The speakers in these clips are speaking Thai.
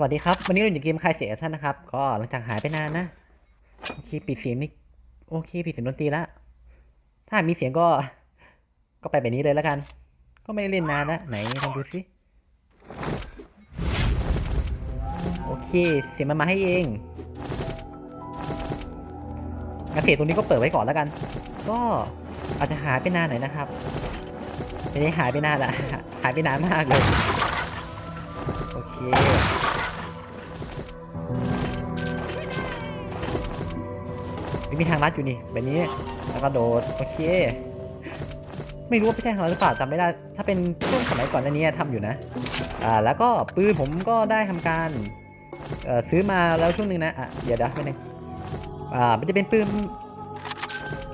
สวัสดีครับ วันนี้เราอยู่ในเกมคลายเสียท่านนะครับ ก็หลังจากหายไปนานนะ โอเคปิดเสียงนี่โอเคปิดเสียงดนตรีละถ้ามีเสียงก็ ก็ไปแบบนี้เลยแล้วกัน ก็ไม่ได้เล่นนานแล้วไหนลองดูสิโอเค เสียงมันมาให้เองกระเสียตรงนี้ก็เปิดไว้ก่อนแล้วกัน ก็อาจจะหายไปนานหน่อยนะครับไม่ได้หายไปนานละหายไปนานมากเลย โอเค มีทางลัดอยู่นี่แบบนี้แล้วก็โดดโอเค ไม่รู้ว่าไม่ใช่ทางลัดหรือเปล่าจำไม่ได้ ถ้าเป็นช่วงสมัยก่อนอันนี้ทำอยู่นะอ่าแล้วก็ปืนผมก็ได้ทำการเอ่อซื้อมาแล้วช่วงหนึงนะอะเดี๋ยวเดี๋ยวไม่นึงอ่ามันจะเป็นปืน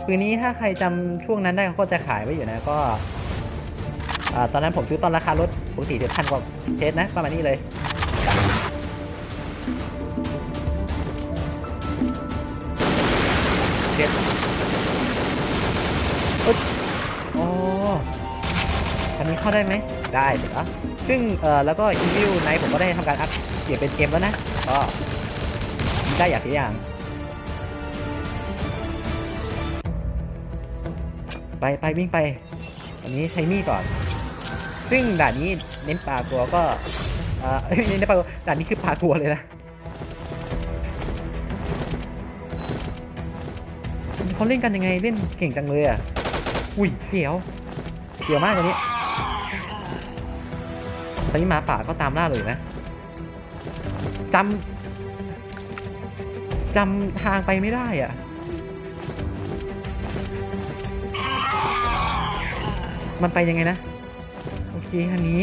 ปืนนี้ถ้าใครจำช่วงนั้นได้เขาก็จะขายไว้อยู่นะก็อ่าตอนนั้นผมซื้อตอนราคารถปกติจะพันกว่าเชสนะประมาณนี้เลย เจ็ดเอยโอ้คันนี้เข้าได้ไหม ได้เดี๋ยวซึ่งเอ่อแล้วก็อีวิวไนผมก็ได้ทำการอัพเปลี่ยนเป็นเกมแล้วนะ ก็ได้อย่างทีอย่าง ไปไปวิ่งไป อันนี้ใช้มีดก่อน ซึ่งด่านนี้เน้นปลาตัวก็เอ่อเอ้ยเน้นปลาตัวด่านนี้คือปลาตัวเลยนะ เขาเล่นกันยังไงเล่นเก่งจังเลยอะ อุ้ยเสียว เสียวมากตอนนี้ตอนนี้หมาป่าก็ตามล่าเลยนะจำจำทางไปไม่ได้อะ มันไปยังไงนะ โอเคอันนี้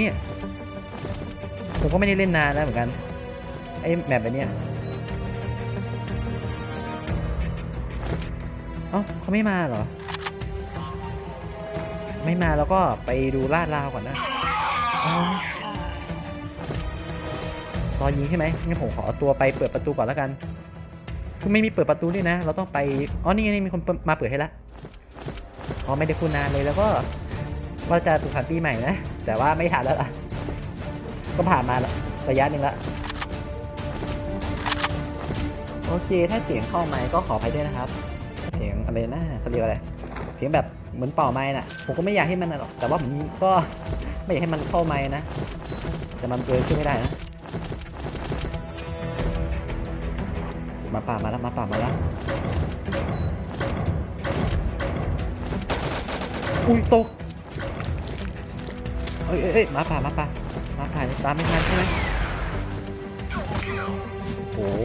ผมก็ไม่ได้เล่นนานแล้วเหมือนกัน ไอ้แมปแบบเนี้ เอ้าเขาไม่มาเหรอ ไม่มาแล้วก็ไปดูลาดราวก่อนนะอ๋อรอยิงใช่ไหมงั้นผมขอตัวไปเปิดประตูก่อนแล้วกันคือไม่มีเปิดประตูด้วยนะ เราต้องไป อ๋อ นี่ไงนี่มีคนมาเปิดให้ละ อ๋อ ไม่ได้คุณนานเลยแล้วก็ว่าจะสุขสันต์ปีใหม่นะ แต่ว่าไม่ทันแล้วล่ะ ก็ผ่านมาระยะหนึ่งละ โอเค ถ้าเสียงเข้าไมค์ก็ขออภัยด้วยนะครับ สียงอะไรนะเขาเรียกอะไร เสียงแบบเหมือนเป่าไม้น่ะ ผมก็ไม่อยากให้มันนะหรอก แต่ว่าผมก็ไม่อยากให้มันเข้าไม้นะ แต่มันเกินขึ้นไม่ได้นะ มาป่ามาแล้ว มาป่ามาแล้ว อุ้ยตกเอ้ยเอ้ยเอ้ยมาป่ามาป่ามาป่าตามไม่ทันใช่ไหมโอ้โห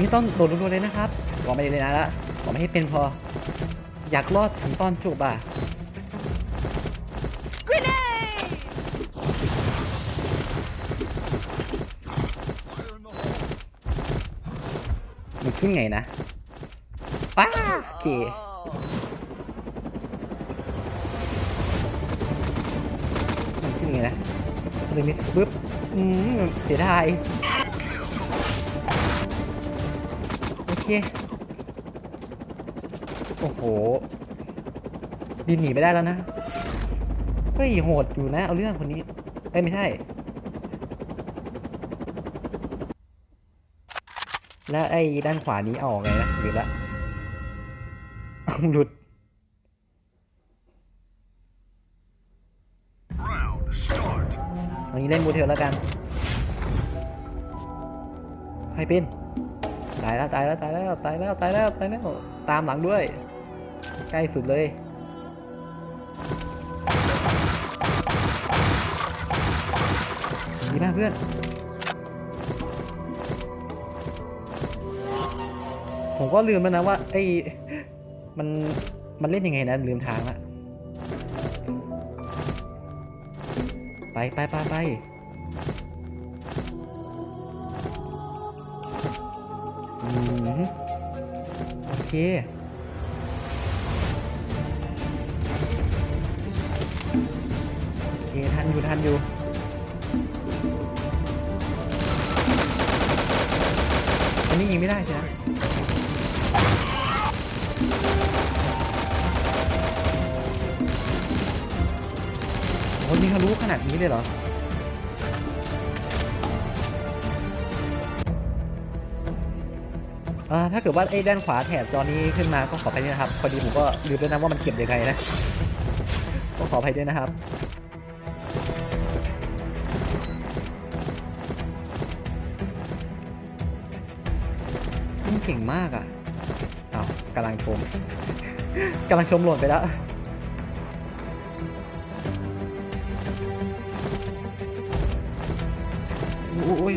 นนี้ต้องโดดรัวๆเลยนะครับบอกไม่ได้เลยนะละบอกไม่ให้เป็นพอ อยากรอดถึงตอนจบอะมันขึ้นไงนะป้าโอเคมันขึ้นไงนะเลยมิดปึ๊บ อืมเสียดาย โอเคโอ้โหบินหนีไม่ได้แล้วนะเฮ้ยโหดอยู่นะ เอาเรื่องคนนี้เอ้ยไม่ใช่ แล้วไอ้ด้านขวานี้เอาออกไงนะหรือละหลุด Round start. อันนี้เล่นบูเทลแล้วกันให้เป็น ตายแล้วตายแล้วตายแล้วตายแล้วตายแล้วตายแล้วตามหลังด้วย ใกล้สุดเลยดีมากเพื่อนผมก็ลืมแล้วนะว่าไอ้มันมันเล่นยังไงนะลืมทางละไปไปไปไป อืมโอเคโอเคทันอยู่ทันอยู่อันนี้ยิงไม่ได้ใช่ไหมโอ้ยยิงทะลุขนาดนี้เลยเหรอ ถ้าเกิดว่าไอ้ด้านขวาแถบจอนี้ขึ้นมาก็ขออภัยด้วยนะครับพอดีผมก็ลืมด้วยนะว่ามันเก็บยังไงนะก็ขออภัยด้วยนะครับมันเก่งมากอะเอ้ากำลังชมกำลังชมหล่นไปแล้วอุ้ยอุ้ย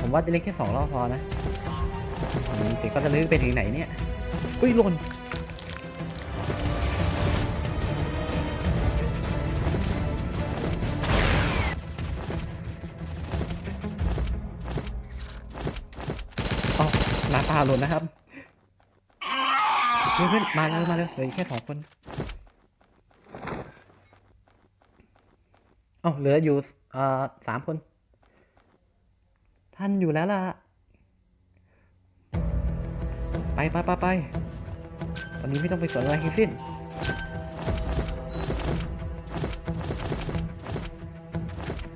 ผมว่าจะเล่นแค่สองรอบพอนะอืมแต่ก็จะลึกไปถึงไหนเนี่ยอุ้ยหล่นอ๋อหน้าตาหล่นนะครับเพื่อนๆมาเลยมาเลยเหลือแค่สองคนเอ้าเหลืออยู่อ่อสามคน ท่านอยู่แล้วล่ะ ไปไปไปไปตอนนี้ไม่ต้องไปสนอะไรทั้งสิ้น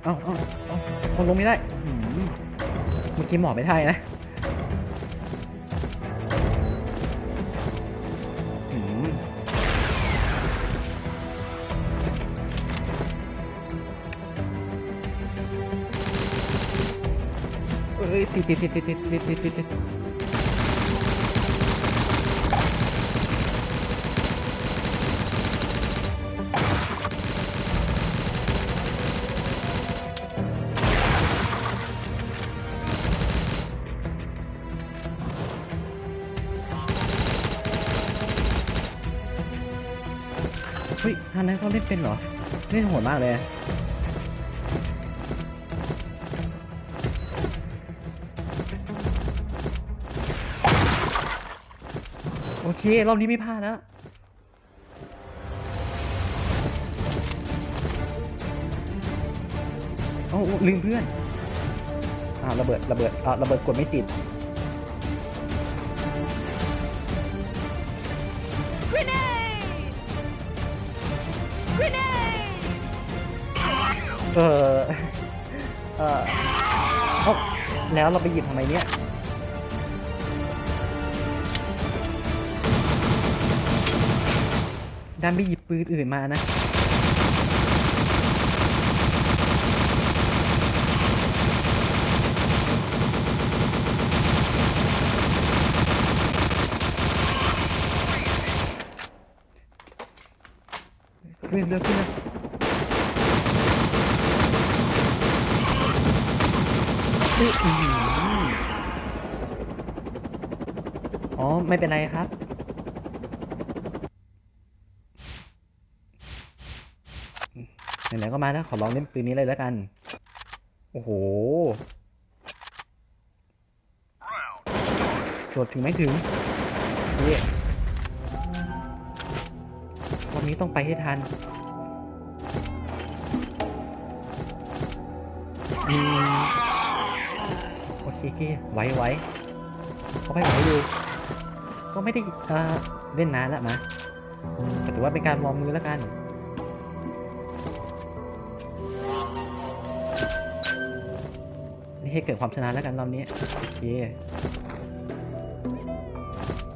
เอ้าเอ้าเอ้าคนลงไม่ได้เมื่อกี้หมอบไม่ได้นะ ติดติดติดติดติดติดติดติดติดเฮ้ยท่านนั้นเขาเล่นเป็นเหรอ เล่นโหดมากเลย เค รอบนี้ไม่พลาดแล้ว โอ้าลืมเพื่อนอ่าวระเบิด ระเบิดอ่าระเบิดกดไม่ติด เออ เออเอ้าแล้วเราไปหยิบทำไมเนี่ย ดันไปหยิบปืนอื่นมานะขึ้นเร็วขึ้นเร็วอื้อหืออ๋อ ไม่เป็นไรครับ ไหนก็มาแล้วขอลองเล่นปืนนี้เลยแล้วกัน โอ้โหโดดถึงไม่ถึงเย้รอบนี้ต้องไปให้ทันอืมโอเคโอเคไวไหวเขาไปไหวอยู่ก็ไม่ได้เล่นนานแล้วมาก็ถือว่าเป็นการวอร์มมือแล้วกัน ให้เกิดความชนะแล้วกันรอบนี้โอเค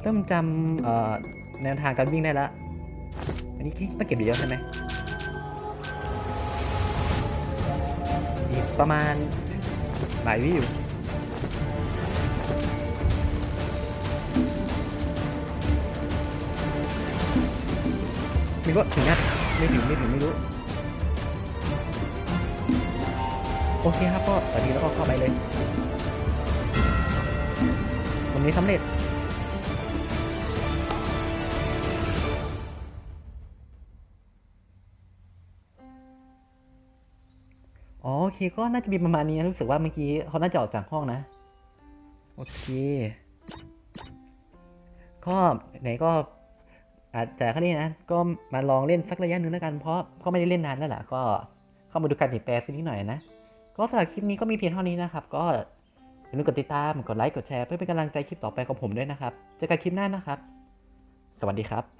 เริ่มจำแนวทางการวิ่งได้แล้ว อันนี้ต้องเก็บเยอะใช่ไหมอีกประมาณหลายวิอยู่ไม่รู้ถึงนะไม่ถึงไม่ถึงไม่รู้ โอเคครับก็สวัสดีแล้วก็เข้าไปเลยวันนี้สำเร็จ อ๋อโอเคก็น่าจะมีประมาณนี้รู้สึกว่าเมื่อกี้เขาน่าจะออกจากห้องนะ โอเค ก็ไหนก็อาจจะแค่นี้นะ ก็มาลองเล่นสักระยะหนึ่งแล้วกันเพราะก็ไม่ได้เล่นนานแล้วล่ะก็เข้ามาดูการเปลี่ยนแปลงสักนิดหน่อยนะ ก็สำหรับคลิปนี้ก็มีเพียงเท่านี้นะครับ ก็อย่าลืมกดติดตาม กดไลค์ กดแชร์เพื่อเป็นกำลังใจคลิปต่อไปของผมด้วยนะครับ เจอกันคลิปหน้านะครับ สวัสดีครับ